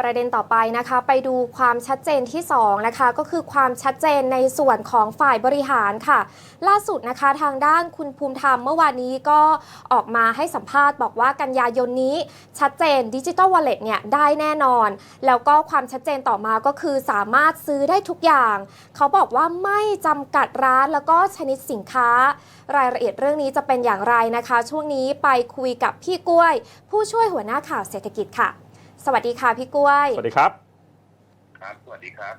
ประเด็นต่อไปนะคะ ไปดูความชัดเจนที่2นะคะก็คือความชัดเจนในส่วนของฝ่ายบริหารค่ะ ล่าสุดนะคะทางด้านคุณภูมิธรรมเมื่อวานนี้ก็ออกมาให้สัมภาษณ์บอกว่ากันยายนนี้ชัดเจนดิจิ t a ลวอลเล็ตเนี่ยได้แน่นอน แล้วก็ความชัดเจนต่อมาก็คือสามารถซื้อได้ทุกอย่าง เขาบอกว่าไม่จำกัดร้านแล้วก็ชนิดสินค้า รายละเอียดเรื่องนี้จะเป็นอย่างไรนะคะ ช่วงนี้ไปคุยกับพี่กล้วย ผู้ช่วยหัวหน้าข่าวเศรษฐกิจค่ะ สวัสดีค่ะพี่กล้วย สวัสดีครับ ครับ สวัสดีครับ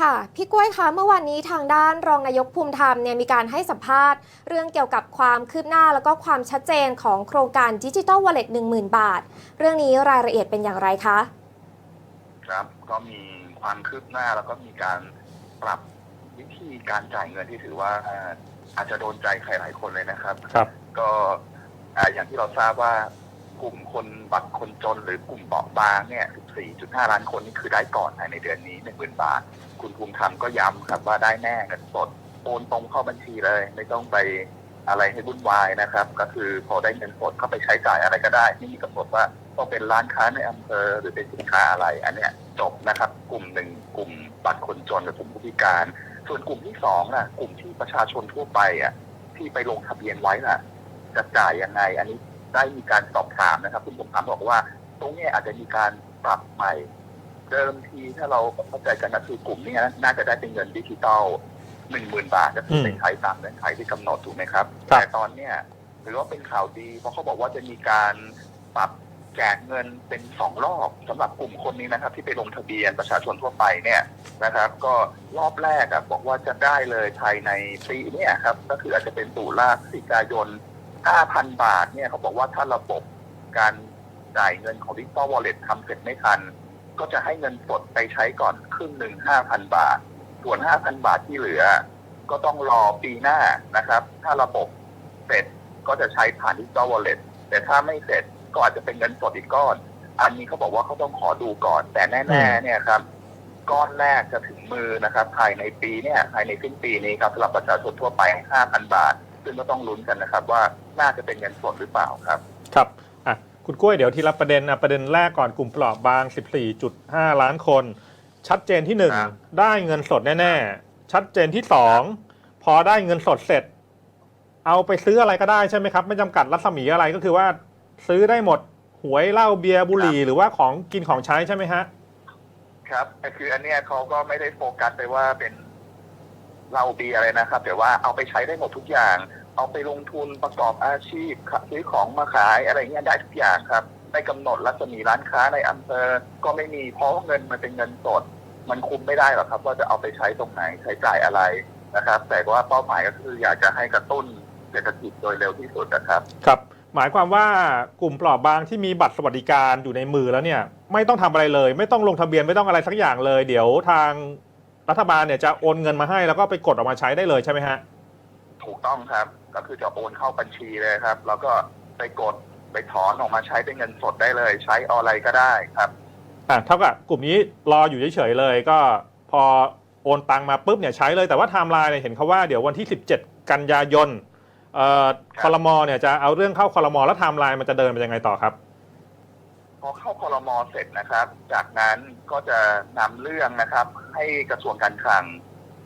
ค่ะ พี่กล้วยคะเมื่อวานนี้ทางด้านรองนายกภูมิธรรมเนี่ยมีการให้สัมภาษณ์ เรื่องเกี่ยวกับความคืบหน้าแล้วก็ความชัดเจนของโครงการดิจิ t a ลวอลเล็ต10,000บาท เรื่องนี้รายละเอียดเป็นอย่างไรคะ ครับก็มีความคืบหน้าแล้วก็มีการปรับวิธีการจ่ายเงินที่ถือว่าอาจจะโดนใจใครหลายคนเลยนะครับ ครับ ก็อ่าอย่างที่เราทราบว่า กลุ่มคนบัตรคนจนหรือกลุ่มเปราะบางเนี่ย 14.5 ล้านคนนี่คือได้ก่อนภายในเดือนนี้ 10,000 บาท คุณภูมิธรรมก็ย้ำครับว่าได้แน่กันสดโอนตรงเข้าบัญชีเลย ไม่ต้องไปอะไรให้วุ่นวายนะครับ ก็คือพอได้เงินสดเข้าไปใช้จ่ายอะไรก็ได้ไม่มีกำหนดว่าต้องเป็นร้านค้าในอำเภอหรือเป็นสินค้าอะไร อันเนี้ยจบนะครับ กลุ่มหนึ่งกลุ่มบัตรคนจนกับกลุ่มผู้พิการ ส่วนกลุ่มที่สองน่ะ กลุ่มที่ประชาชนทั่วไปอะที่ไปลงทะเบียนไว้น่ะจะจ่ายยังไง อันนี้ ได้มีการสอบถามนะครับ คุณผมถามบอกว่า ตรงเนี้ยอาจจะมีการปรับใหม่ เดิมทีถ้าเราเข้าใจกันก็คือกลุ่มเนี้ยน่าจะได้เป็นเงินดิจิตอลหนึ่งหมื่นบาทก็คือไปใช้ตามเงื่อนไขที่กำหนดถูกไหมครับ ครับ แต่ตอนเนี้ยถือว่าเป็นข่าวดี เพราะเขาบอกว่าจะมีการปรับแจกเงินเป็นสองรอบสำหรับกลุ่มคนนี้นะครับ ที่ไปลงทะเบียนประชาชนทั่วไปเนี่ยนะครับ ก็รอบแรกอะบอกว่าจะได้เลยภายในปีเนี้ครับ ก็คืออาจจะเป็นตุลาพฤศจิกายน 5,000 บาทเนี่ยเขาบอกว่าถ้าระบบการจ่ายเงินของดิจิตอลวอลเล็ตทำเสร็จไม่ทัน ก็จะให้เงินสดไปใช้ก่อนครึ่งหนึ่ง5,000 บาท ส่วน 5,000 บาทที่เหลือ ก็ต้องรอปีหน้านะครับ ถ้าระบบเสร็จก็จะใช้ผ่านดิจิตอลวอลเล็ตแต่ถ้าไม่เสร็จก็อาจจะเป็นเงินสดอีกก้อน อันนี้เขาบอกว่าเขาต้องขอดูก่อน แต่แน่ ๆ เนี่ยครับ ก้อนแรกจะถึงมือนะครับ ภายในปีเนี่ยภายในสิ้นปีนี้ครับสำหรับประชาชนทั่วไป 5,000 บาท ซึ่งก็ต้องลุ้นกันนะครับ ว่าน่าจะเป็นเงินสดหรือเปล่าครับ ครับอะคุณกล้วยเดี๋ยวทีละประเด็นอะประเด็นแรกก่อนกลุ่มเปราะบาง 14.5 ล้านคน ชัดเจนที่ ครับ 1 ได้เงินสดแน่ๆ ชัดเจนที่ 2 พอได้เงินสดเสร็จ เอาไปซื้ออะไรก็ได้ใช่ไหมครับ ไม่จำกัดรัศมีอะไรก็คือว่าซื้อได้หมดหวยเหล้าเบียร์บุหรี่หรือว่าของกินของใช้ใช่ไหมฮะ ครับแต่คืออันเนี้ยเขาก็ไม่ได้โฟกัสไปว่าเป็น เหล้าเบียอะไรนะครับ แต่ว่าเอาไปใช้ได้หมดทุกอย่าง เอาไปลงทุนประกอบอาชีพซื้อของมาขายอะไรเงี้ยได้ทุกอย่างครับไม่กำหนดรัศมีร้านค้าในอำเภอก็ไม่มีเพราะเงินมันเป็นเงินสด มันคุมไม่ได้หรอกครับ ว่าจะเอาไปใช้ตรงไหนใช้จ่ายอะไรนะครับ แต่ว่าเป้าหมายก็คืออยากจะให้กระตุ้นเศรษฐกิจโดยเร็วที่สุดนะครับ ครับ หมายความว่ากลุ่มเปราะบางที่มีบัตรสวัสดิการอยู่ในมือแล้วเนี่ย ไม่ต้องทำอะไรเลย ไม่ต้องลงทะเบียนไม่ต้องอะไรสักอย่างเลย เดี๋ยวทาง รัฐบาลเนี่ยจะโอนเงินมาให้แล้วก็ไปกดออกมาใช้ได้เลยใช่ไหมฮะถูกต้องครับ ก็คือจะโอนเข้าบัญชีเลยครับ แล้วก็ไปกดไปถอนออกมาใช้เป็นเงินสดได้เลย ใช้เอาอะไรก็ได้ครับอะเท่ากับกลุ่มนี้รออยู่เฉยๆเลย ก็พอโอนตังมาปุ๊บเนี่ยใช้เลยแต่ว่าไทม์ไลน์เนี่ยเห็นเขาว่าเดี๋ยววันที่ 17 กันยายนเอ่อครับคอรมอเนี่ยจะเอาเรื่องเข้าคอรมอแล้วไทม์ไลน์มันจะเดินไปยังไงต่อครับพ อเข้าคอรมอเสร็จนะครับ จากนั้นก็จะนำเรื่องนะครับ ให้กระทรวงการคลัง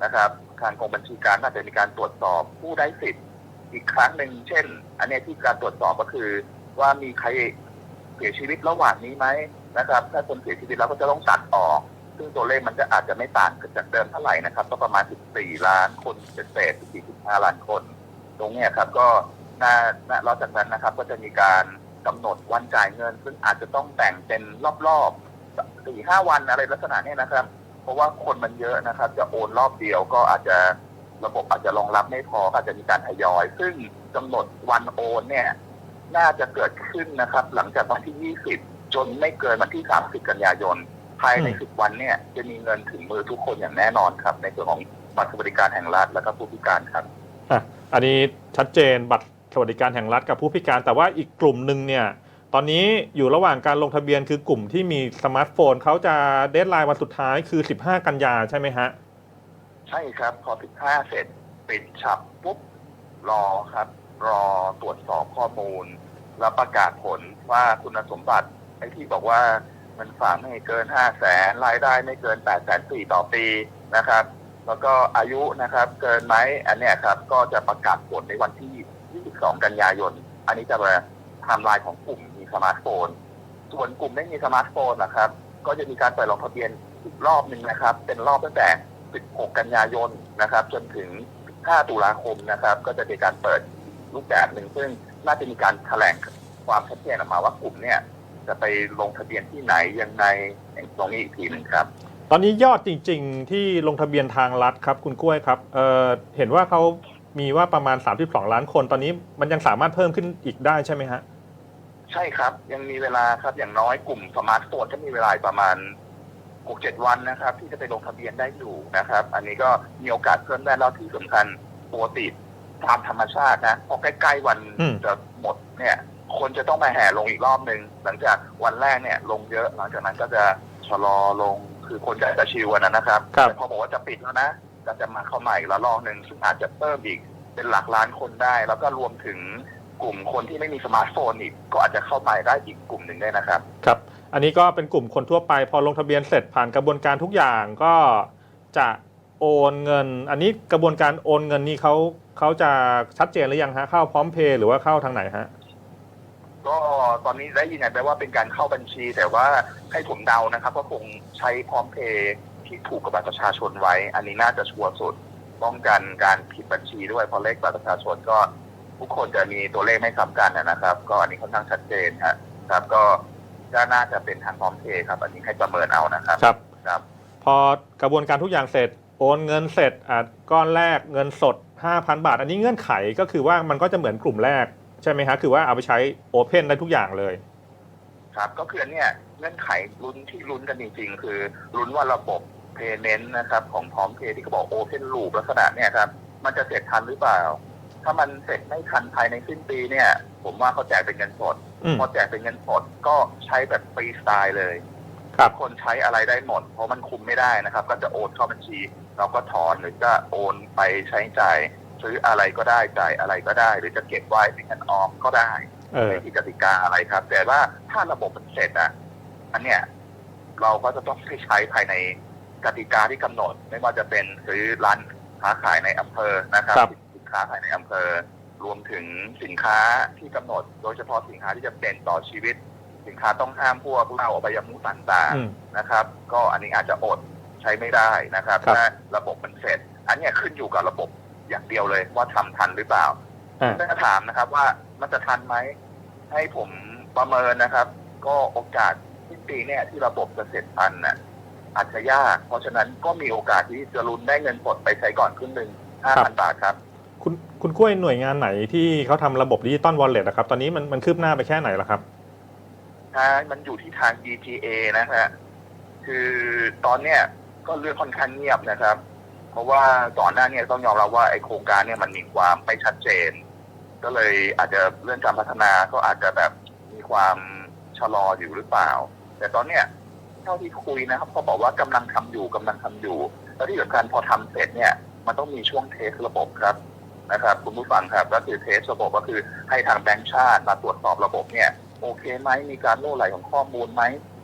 นะครับทางกรมบัญชีกลารก็จะมีการตรวจสอบผู้ได้สิทธิ์อีกครั้งหนึ่งเช่น อันนี้ที่การตรวจสอบก็คือ ว่ามีใครเสียชีวิตระหว่างนี้ไหมนะครับ ถ้าคนเสียชีวิตแล้วก็จะต้องตัดออก ซึ่งตัวเลขมันจะอาจจะไม่ต่างจากเดิมเท่าไหร่นะครับ ก็ประมาณ 14 ล้านคนเศษ14.5 ล้านคน ตรงนี้ครับ ก็น่าน่าแล้วจากนั้นนะครับ ก็จะมีการ กำหนดวันจ่ายเงิน ซึ่งอาจจะต้องแต่งเป็นรอบๆสี่ห้าวันอะไรลักษณะนี้นะครับ เพราะว่าคนมันเยอะนะครับ จะโอนรอบเดียวก็อาจจะระบบอาจจะรองรับไม่พอก็อาจจะมีการทยอย ซึ่งกำหนดวันโอนเนี่ย น่าจะเกิดขึ้นนะครับ หลังจากวันที่ 20 จนไม่เกินวันที่ 30 กันยายน ภายในอืม10 วันเนี่ย จะมีเงินถึงมือทุกคนอย่างแน่นอนครับ ในส่วนของบัตรสวัสดิการแห่งรัฐและก็ผู้พิการครับอะอันนี้ชัดเจนบัตร สวัสดิการแห่งรัฐกับผู้พิการแต่ว่าอีกกลุ่มหนึ่งเนี่ยตอนนี้อยู่ระหว่างการลงทะเบียนคือกลุ่มที่มีสมาร์ทโฟนเขาจะเดทไลน์วันสุดท้ายคือ 15 กันยาใช่ไหมฮะ ใช่ครับ พอ 15 เสร็จ ปิดฉับปุ๊บ รอครับ รอตรวจสอบข้อมูล แล้วประกาศผลว่าคุณสมบัติไอ้ที่บอกว่าเงินฝากไม่เกินห้าแสนรายได้ไม่เกินแปดแสนสี่ต่อปีนะครับ แล้วก็อายุนะครับ เกินไหมอันเนี้ยครับ ก็จะประกาศผลในวันที่ 22กันยายน อันนี้จะเป็นไทม์ไลน์ของกลุ่มมีสมาร์ทโฟน ส่วนกลุ่มไม่มีสมาร์ทโฟนนะครับ ก็จะมีการเปิดลงทะเบียนอีกรอบหนึ่งนะครับ เป็นรอบตั้งแต่ 16 กันยายนนะครับ จนถึง 5 ตุลาคมนะครับ ก็จะมีการเปิดรูปแบบหนึ่งซึ่งน่าจะมีการแถลงความชัดเจนออกมาว่ากลุ่มเนี่ยจะไปลงทะเบียนที่ไหนยังไงตรงนี้อีกทีหนึ่งครับ ตอนนี้ยอดจริง ๆ ที่ลงทะเบียนทางรัฐครับ คุณกล้วยครับเเห็นว่าเขา มีว่าประมาณ 32 ล้านคนตอนนี้มันยังสามารถเพิ่มขึ้นอีกได้ใช่ไหมฮะ ใช่ครับ ยังมีเวลาครับอย่างน้อยกลุ่มสมาร์ทโฟนก็มีเวลาอีกประมาณ6-7วันนะครับ ที่จะไปลงทะเบียนได้อยู่นะครับ อันนี้ก็มีโอกาสเพิ่มได้แล้วที่สำคัญปกติตามธรรมชาตินะพอใกล้ๆวันอืมจะหมดเนี่ย คนจะต้องมาแห่ลงอีกรอบหนึ่งหลังจากวันแรกเนี่ย ลงเยอะหลังจากนั้นก็จะชะลอลงคือคนจะจะชิวกันนะครับครับแต่พอบอกว่าจะปิดแล้วนะ ก็จะมาเข้าใหม่อีกละลอกหนึ่งซึ่งอาจจะเพิ่มอีกเป็นหลักล้านคนได้ แล้วก็รวมถึงกลุ่มคนที่ไม่มีสมาร์ทโฟนอีก ก็อาจจะเข้าไปได้อีกกลุ่มหนึ่งได้นะครับ ครับ อันนี้ก็เป็นกลุ่มคนทั่วไป พอลงทะเบียนเสร็จผ่านกระบวนการทุกอย่างก็จะโอนเงิน อันนี้กระบวนการโอนเงินนี่เขาเขาจะชัดเจนหรือยังฮะเข้าพร้อมเพย์หรือว่าเข้าทางไหนฮะก็ตอนนี้ได้ยินไปว่าเป็นการเข้าบัญชีแต่ว่าให้ผมเดานะครับ ก็คงใช้พร้อมเพย์ ที่ถูกกับบัตรประชาชนไว้ อันนี้น่าจะชัวร์สุดป้องกันการผิดบัญชีด้วยเพราะเลขบัตรประชาชนก็ทุกคนจะมีตัวเลขไม่ซ้ำกันนะครับ ก็อันนี้ค่อนข้างชัดเจนฮะครับ ก็ก็น่าจะเป็นทางพร้อมเพย์ครับ อันนี้ให้ประเมินเอานะครับครับครับ พอกระบวนการทุกอย่างเสร็จ โอนเงินเสร็จอะก้อนแรกเงินสด 5,000 บาท อันนี้เงื่อนไขก็คือว่ามันก็จะเหมือนกลุ่มแรก ใช่ไหมฮะคือว่าเอาไปใช้โอเพนได้ทุกอย่างเลย ครับ ก็คืออันเนี่ยเงื่อนไขลุ้นที่ลุ้นกันจริงๆ คือลุ้นว่าระบบ payment นะครับ ของพร้อมเพย์ที่เขาบอก open loop ลักษณะเนี่ยครับ มันจะเสร็จทันหรือเปล่า ถ้ามันเสร็จไม่ทันภายในสิ้นปีเนี่ย ผมว่าเขาแจกเป็นเงินสดอืมพอแจกเป็นเงินสดก็ใช้แบบฟรีสไตล์เลยครับคนใช้อะไรได้หมด เพราะมันคุมไม่ได้นะครับ ก็จะโอนเข้าบัญชี เราก็ถอนหรือจะโอนไปใช้จ่ายซื้ออะไรก็ได้จ่ายอะไรก็ได้ หรือจะเก็บไว้เป็นเงินออมก็ได้เออไม่ผิดกติกาอะไรครับ แต่ว่าถ้าระบบมันเสร็จอะอันเนี้ยเราก็จะต้องใช้ภายใน กติกาที่กำหนด ไม่ว่าจะเป็นซื้อร้านค้าขายในอำเภอนะครับครับสินค้าขายในอำเภอ รวมถึงสินค้าที่กำหนด โดยเฉพาะสินค้าที่จะเป็นต่อชีวิต สินค้าต้องห้ามพวกเหล้าอบายมุขต่างอืมๆนะครับ ก็อันนี้อาจจะอดใช้ไม่ได้นะครับครับถ้าระบบมันเสร็จ อันเนี้ยขึ้นอยู่กับระบบอย่างเดียวเลยว่าทำทันหรือเปล่าอ่าถ้าถามนะครับว่ามันจะทันไหมให้ผมประเมินนะครับ ก็โอกาสสิ้นปีเนี่ยที่ระบบจะเสร็จทันน่ะ อาจจะยาก เพราะฉะนั้นก็มีโอกาสที่จะลุ้นได้เงินสดไปใช้ก่อนครึ่งหนึ่งห้าพันบาทครับ คุณคุณกล้วยหน่วยงานไหนที่เขาทำระบบดิจิตอลวอลเล็ตนะครับ ตอนนี้มันมันคืบหน้าไปแค่ไหนแล้วครับถ้ามันอยู่ที่ทาง DTA นะฮะคือตอนเนี้ยก็เรื่องค่อนข้างเงียบนะครับ เพราะว่าก่อนหน้าเนี้ต้องยอมรับว่าไอโครงการเนี่ยมันมีความไม่ชัดเจน ก็เลยอาจจะเรื่องการพัฒนาก็อาจจะแบบมีความชะลออยู่หรือเปล่า แต่ตอนเนี้ยเท่าที่คุยนะครับเขาบอกว่ากำลังทำอยู่กำลังทำอยู่ แล้วที่สำคัญพอทำเสร็จเนี่ยมันต้องมีช่วงเทสระบบครับนะครับคุณผู้ฟังครับก็คือเทสระบบก็คือให้ทางแบงก์ชาติมาตรวจสอบระบบเนี่ยโอเคไหมมีการโล่ไหลของข้อมูลไหม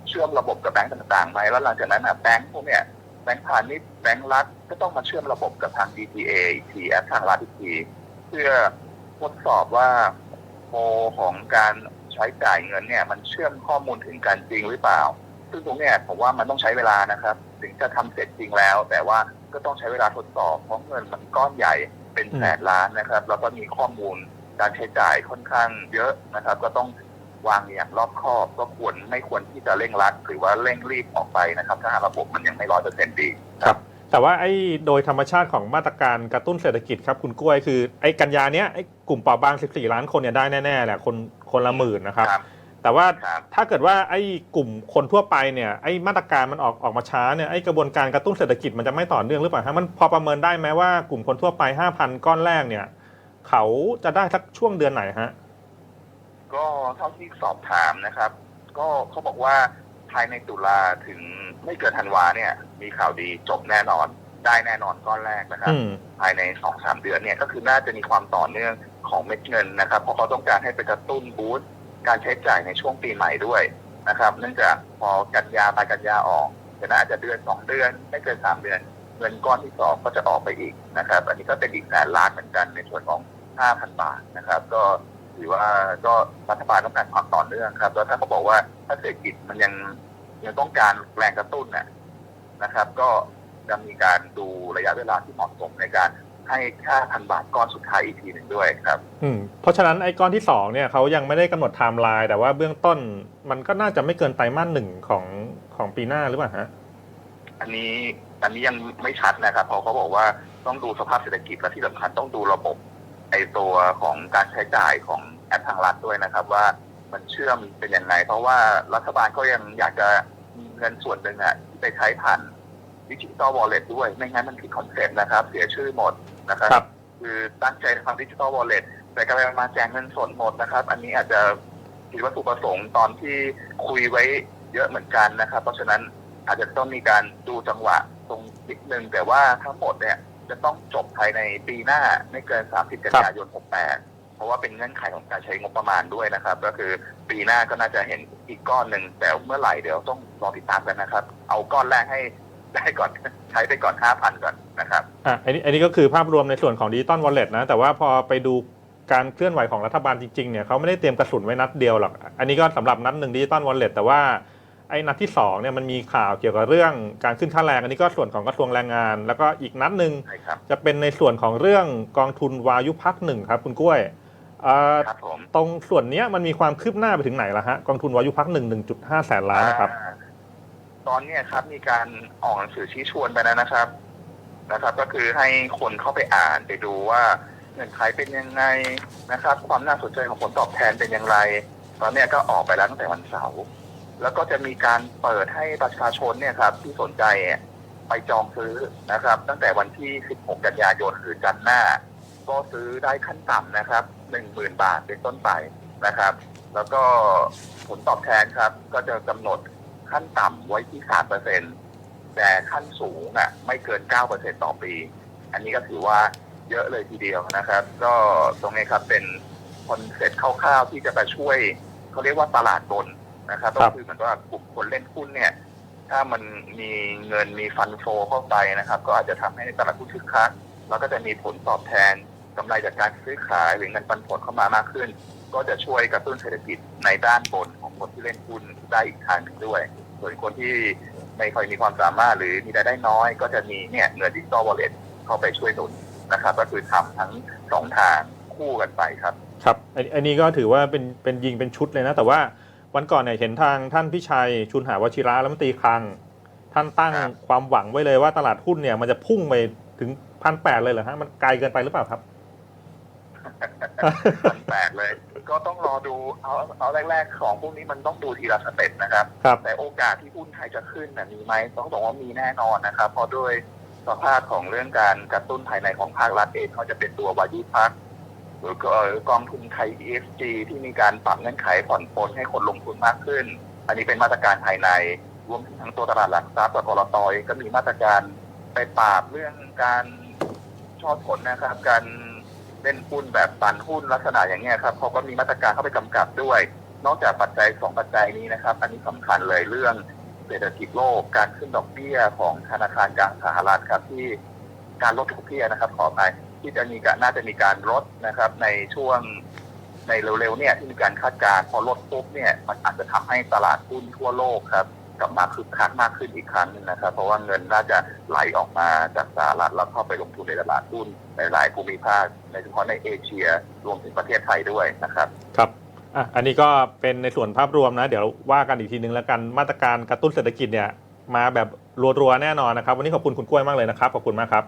เชื่อมระบบกับแบงก์ต่างๆไหมแล้วหลังจากนั้นอะแบงก์พวกเนี้ยแบงก์พาณิชย์แบงก์รัฐก็ต้องมาเชื่อมระบบกับทาง DTA อีกทีแอปทางรัฐอีกทีเพื่อทดสอบว่าโมของการใช้จ่ายเงินเนี่ยมันเชื่อมข้อมูลถึงกันจริงหรือเปล่า ซึ่งตรงเนี้ยผมว่ามันต้องใช้เวลานะครับ ถึงจะทำเสร็จจริงแล้ว แต่ว่าก็ต้องใช้เวลาทดสอบเพราะเงินมันก้อนใหญ่เป็นแสนล้านนะครับ แล้วก็มีข้อมูลการใช้จ่ายค่อนข้างเยอะนะครับ ก็ต้องวางอย่างรอบคอบก็ควรไม่ควรที่จะเร่งรัดหรือว่าเร่งรีบออกไปนะครับ ถ้าหากระบบมันยังไม่ร้อยเปอร์เซ็นต์ดีครับ แต่ว่าไอ้โดยธรรมชาติของมาตรการกระตุ้นเศรษฐกิจครับคุณกล้วยคือไอ้กันยาเนี้ยไอ้กลุ่มเปราะบาง 14 ล้านคนเนี่ยได้แน่ๆแหละคนคนละหมื่นนะครับครับ แต่ว่าครับถ้าเกิดว่าไอ้กลุ่มคนทั่วไปเนี่ยไอ้มาตรการมันออกออกมาช้าเนี่ยไอ้กระบวนการกระตุ้นเศรษฐกิจมันจะไม่ต่อเนื่องหรือเปล่าฮะมันพอประเมินได้ไหมว่ากลุ่มคนทั่วไป 5,000 ก้อนแรกเนี่ย เขาจะได้สักช่วงเดือนไหนฮะก็เท่าที่สอบถามนะครับ ก็เขาบอกว่าภายในตุลาถึงไม่เกินธันวาเนี่ย มีข่าวดีจบแน่นอน ได้แน่นอนก้อนแรกนะครับอืมภายในสองสามเดือนเนี่ยก็คือน่าจะมีความต่อเนื่องของเม็ดเงินนะครับเพราะเขาต้องการให้ไปกระตุ้นบูสต์ การใช้จ่ายในช่วงปีใหม่ด้วยนะครับ เนื่องจากพอกันยาไปกันยาออกจะน่าจะเดือนสองเดือน ไม่เกินสามเดือน เงินก้อนที่สองก็จะออกไปอีกนะครับ อันนี้ก็เป็นอีกแสนล้านเหมือนกันในส่วนของ5,000บาทนะครับ ก็ถือว่าก็รัฐบาลต้องการความต่อเนื่องครับ แล้วถ้าเขาบอกว่าถ้าเศรษฐกิจมันยังยังต้องการแรงกระตุ้นน่ะนะครับ ก็จะมีการดูระยะเวลาที่เหมาะสมในการ ให้ค่าพันบาทก้อนสุดท้ายอีกทีหนึ่งด้วยครับอืมเพราะฉะนั้นไอ้ก้อนที่สองเนี่ยเขายังไม่ได้กำหนดไทม์ไลน์แต่ว่าเบื้องต้นมันก็น่าจะไม่เกินไตรมาสหนึ่งของของปีหน้าหรือเปล่าฮะอันนี้อันนี้ยังไม่ชัดนะครับเพราะเขาบอกว่าต้องดูสภาพเศรษฐกิจและที่สำคัญต้องดูระบบไอตัวของการใช้จ่ายของแอปทางรัฐด้วยนะครับ ว่ามันเชื่อมเป็นยังไงเพราะว่ารัฐบาลก็ยังอยากจะมีเงินส่วนหนึ่งอะที่ไปใช้ผ่านดิจิตอลวอลเล็ตด้วยไม่งั้นมันผิดคอนเซ็ปต์นะครับ เสียชื่อหมด นะครับ ครับ คือตั้งใจทำดิจิตอลวอลเล็ตแต่กำลังมาแจกเงินสดหมดนะครับ อันนี้อาจจะผิดวัตถุประสงค์ตอนที่คุยไว้เยอะเหมือนกันนะครับ เพราะฉะนั้นอาจจะต้องมีการดูจังหวะตรงนิดนึงแต่ว่าทั้งหมดเนี่ยจะต้องจบภายในปีหน้าไม่เกิน 30 กันยายน 68 เพราะว่าเป็นเงื่อนไขของการใช้งบประมาณด้วยนะครับ ก็คือปีหน้าก็น่าจะเห็นอีกก้อนหนึ่งแต่เมื่อไหร่เดี๋ยวต้องรอติดตามกันนะครับ เอาก้อนแรกให้ ได้ก่อนใช้ไปก่อน5,000ก่อนนะครับอะอันนี้อันนี้ก็คือภาพรวมในส่วนของดิจิตอลวอลเล็ตนะ แต่ว่าพอไปดูการเคลื่อนไหวของรัฐบาลจริงๆเนี่ยเขาไม่ได้เตรียมกระสุนไว้นัดเดียวหรอก อันนี้ก็สำหรับนัดหนึ่งดิจิตอลวอลเล็ตแต่ว่าไอ้นัดที่สองเนี่ยมันมีข่าวเกี่ยวกับเรื่องการขึ้นค่าแรง อันนี้ก็ส่วนของกระทรวงแรงงาน แล้วก็อีกนัดหนึ่งใช่ครับจะเป็นในส่วนของเรื่องกองทุนวายุพักหนึ่งครับ คุณกล้วยเอ่อครับผมตรงส่วนเนี้ยมันมีความคืบหน้าไปถึงไหนแล้วฮะกองทุนวายุพักหนึ่งหนึ่งจุดห้าแสนล้านนะครับอ่า ตอนเนี้ยครับมีการออกหนังสือชี้ชวนไปแล้วนะครับ นะครับ ก็คือให้คนเข้าไปอ่านไปดูว่าเงื่อนไขเป็นยังไงนะครับ ความน่าสนใจของผลตอบแทนเป็นอย่างไร ตอนเนี้ยก็ออกไปแล้วตั้งแต่วันเสาร์แล้วก็จะมีการเปิดให้ประชาชนเนี่ยครับ ที่สนใจไปจองซื้อนะครับ ตั้งแต่วันที่ 16 กันยายนหรือจันทร์หน้า ก็ซื้อได้ขั้นต่ำนะครับ 10,000 บาทเป็นต้นไปนะครับ แล้วก็ผลตอบแทนครับ ก็จะกำหนด ขั้นต่ำไว้ที่3%แต่ขั้นสูงอะไม่เกิน9%ต่อปี อันนี้ก็ถือว่าเยอะเลยทีเดียวนะครับ ก็ตรงนี้ครับเป็นคอนเซ็ปต์คร่าวๆที่จะไปช่วยเขาเรียกว่าตลาดบนนะครับครัก็บคือเหมือนว่ากลุ่มคนเล่นหุ้นเนี่ย ถ้ามันมีเงินมีฟันโฟเข้าไปนะครับ ก็อาจจะทำให้ตลาดหุ้นคึกคักแล้วก็จะมีผลตอบแทนกำไรจากการซื้อขายหรือเงินปันผลเข้ามามากขึ้น ก็จะช่วยกระตุ้นเศรษฐกิจในด้านบนของคนที่เล่นหุ้นได้อีกทางหนึ่งด้วย ส่วนคนที่ไม่ค่อยมีความสามารถหรือมีรายได้น้อย ก็จะมีเนี่ยเงินดิจิตอลวอลเล็ตเข้าไปช่วยหนุนนะครับ ก็คือทำทั้งสองทางคู่กันไปครับครับอันอันนี้ก็ถือว่าเป็นเป็นยิงเป็นชุดเลยนะ แต่ว่าวันก่อนเนี่ยเห็นทางท่านพิชัยชุนหาวชิระรัฐมนตรีคลัง ท่านตั้งครับความหวังไว้เลยว่าตลาดหุ้นเนี่ยมันจะพุ่งไปถึงพันแปดเลยเหรอฮะมันไกลเกินไปหรือเปล่าครับมัน แปลกเลย ก็ต้องรอดูเอาเอาแรกๆของพวกนี้มันต้องดูทีละสเต็ปนะครับ ครับ แต่โอกาสที่หุ้นไทยจะขึ้นน่ะมีไหมต้องบอกว่ามีแน่นอนนะครับ เพราะด้วยสภาพของเรื่องการกระตุ้นภายในของภาครัฐเองเขาจะเป็นตัววายุพักหรือก็กองทุนไทย ESG ที่มีการปรับเงื่อนไขผ่อนปลนให้คนลงทุนมากขึ้น อันนี้เป็นมาตรการภายใน รวมถึงทั้งตัวตลาดหลักทรัพย์กับกรตเองก็มีมาตรการไปปราบเรื่องการชอบผลนะครับ การ เล่นหุ้นแบบปันหุ้นลักษณะอย่างเงี้ยครับเขาก็มีมาตรการเข้าไปกำกับด้วย นอกจากปัจจัยสองปัจจัยนี้นะครับ อันนี้สำคัญเลยเรื่องเศรษฐกิจโลกการขึ้นดอกเบี้ยของธนาคารกลางสหรัฐครับที่การลดดอกเบี้ยนะครับ ขอไปที่จะมีการน่าจะมีการลดนะครับ ในช่วงในเร็วๆเนี่ยที่มีการคาดการณ์พอลดปุ๊บเนี่ยมันอาจจะทำให้ตลาดหุ้นทั่วโลกครับ กลับมาคึกคักมากขึ้นอีกครั้งหนึงนะครับ เพราะว่าเงินน่าจะไหลออกมาจากสหรัฐแล้วเข้าไปลงทุนในตลาดหุ้นในหลายภูมิภาคในเฉพาะในเอเชียรวมถึงประเทศไทยด้วยนะครับ ครับอะอันนี้ก็เป็นในส่วนภาพรวมนะ เดี๋ยวว่ากันอีกทีนึงแล้วกันมาตรการกระตุ้นเศรษฐกิจเนี่ยมาแบบรัวๆแน่นอนนะครับ วันนี้ขอบคุณคุณกล้วยมากเลยนะครับขอบคุณมากครับ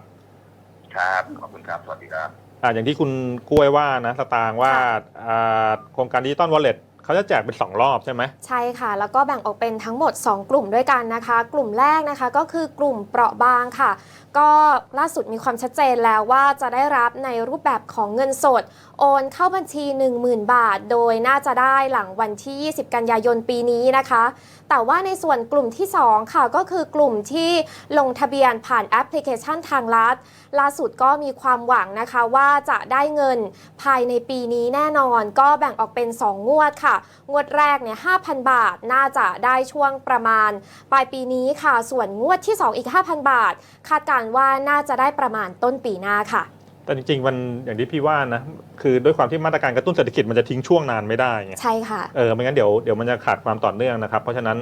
ครับขอบคุณครับสวัสดีครับอ่าอย่างที่คุณกล้วยว่านะสตางค์ว่าค่ะอ่าโครงการดิจิตอลวอลเล็ต เขาจะแจกเป็น 2 รอบใช่ไหมใช่ค่ะ แล้วก็แบ่งออกเป็นทั้งหมด 2 กลุ่มด้วยกันนะคะ กลุ่มแรกนะคะก็คือกลุ่มเปราะบางค่ะก็ล่าสุดมีความชัดเจนแล้วว่าจะได้รับในรูปแบบของเงินสด โอนเข้าบัญชี 10,000 บาท โดยน่าจะได้หลังวันที่ 20 กันยายนปีนี้นะคะ แต่ว่าในส่วนกลุ่มที่ 2 ค่ะก็คือกลุ่มที่ลงทะเบียนผ่านแอปพลิเคชันทางรัฐล่าสุดก็มีความหวังนะคะว่าจะได้เงินภายในปีนี้แน่นอน ก็แบ่งออกเป็น 2 งวดค่ะ งวดแรกเนี่ย5,000 บาทน่าจะได้ช่วงประมาณ ปลายปีนี้ค่ะ ส่วนงวดที่ 2 อีก 5,000 บาท คาดการณ์ว่าน่าจะได้ประมาณต้นปีหน้าค่ะ แต่จริงๆมันอย่างที่พี่ว่านะ คือด้วยความที่มาตรการกระตุ้นเศรษฐกิจมันจะทิ้งช่วงนานไม่ได้ไงใช่ค่ะเออไม่งั้นเดี๋ยวเดี๋ยวมันจะขาดความต่อเนื่องนะครับ เพราะฉะนั้น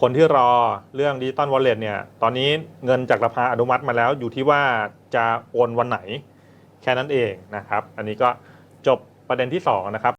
คนที่รอเรื่องดิจิตอลวอลเล็ตเนี่ยตอนนี้เงินจากสภาอนุมัติมาแล้วอยู่ที่ว่าจะโอนวันไหนแค่นั้นเองนะครับ อันนี้ก็จบประเด็นที่2นะครับ